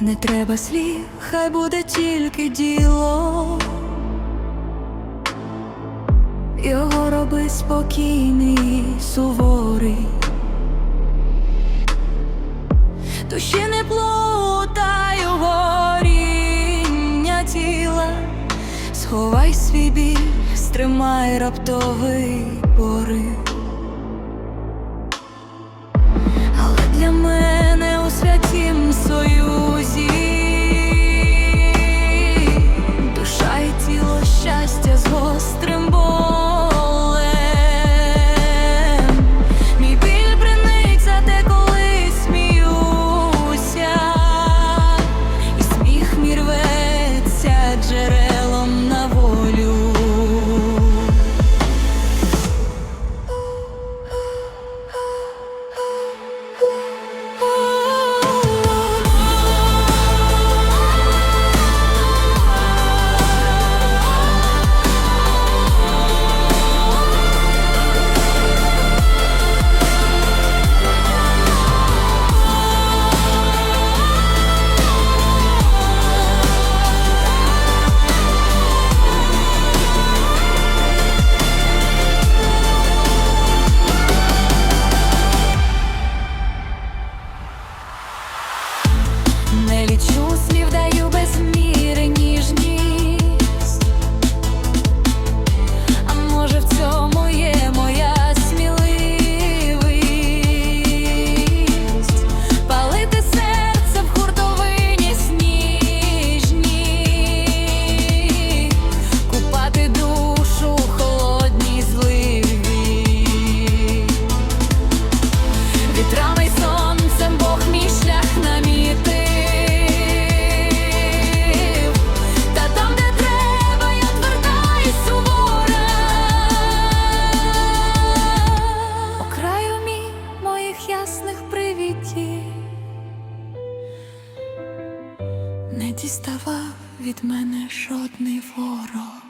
Не треба слів, хай буде тільки діло. Його роби спокійний, суворий, душі не плутай горіння тіла, сховай свій біль, стримай раптовий порив. Ставав від мене жодний ворог.